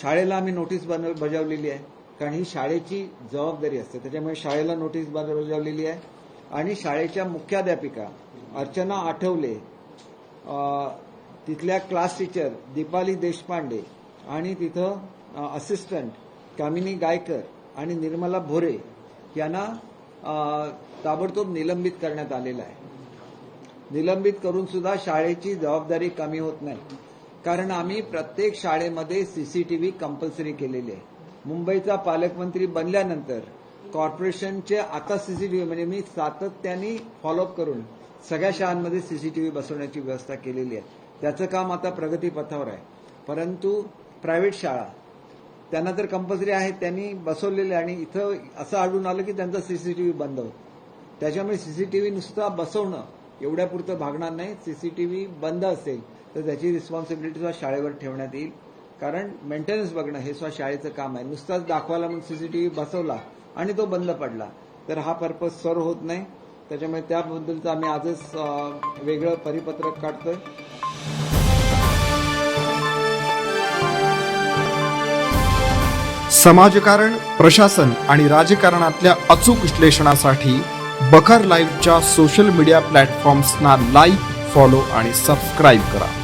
शाळेला आम्ही नोटीस बजावलेली आहे. कारण ही शाळेची जबाबदारी असते. त्याच्यामुळे शाळेला नोटीस बजावलेली आहे. आणि शाळेच्या मुख्याध्यापिका अर्चना आठवले तिथल्या क्लास टीचर दीपाली देशपांडे आणि तिथं असिस्टंट कामिनी गायकर आणि निर्मला भोरे यांना ताबडतोब निलंबित करण्यात आलेलं आहे. निलंबित करून सुद्धा शाळेची जबाबदारी कमी होत नाही. कारण आम्ही प्रत्येक शाळेमध्ये सीसीटीव्ही कंपल्सरी केलेली आहे. मुंबईचा पालकमंत्री बनल्यानंतर कॉर्पोरेशनचे आता सीसीटीव्ही म्हणजे मी सातत्याने फॉलोअप करून सगळ्या शाळांमध्ये सीसीटीव्ही बसवण्याची व्यवस्था केलेली आहे. त्याचं काम आता प्रगतीपथावर आहे. परंतु प्रायव्हेट शाळा त्यांना तर कंपल्सरी आहे त्यांनी बसवलेले आणि इथं असं आढळून आलं की त्यांचा सीसीटीव्ही बंद होतो. त्याच्यामुळे सीसीटीव्ही नुसता बसवणं एवढ्यापुरतं भागणार नाही. सीसीटीव्ही बंद असेल तर त्याची रिस्पॉन्सिबिलिटी सुद्धा शाळेवर ठेवण्यात येईल. कारण मेंटेनन्स बघणं हे सुद्धा शाळेचं काम आहे. नुसताच दाखवायला म्हणून सीसीटीव्ही बसवला आणि तो बंद पडला. तर हा पर्पज सर्व होत नाही. त्याच्यामुळे त्याबद्दलचं आम्ही आजच वेगळं परिपत्रक काढतोय. समाजकारण प्रशासन आणि राजकारणातल्या अचूक विश्लेषणासाठी बखर लाईव्हच्या सोशल मीडिया प्लॅटफॉर्म्सना लाईक फॉलो आणि सबस्क्राईब करा.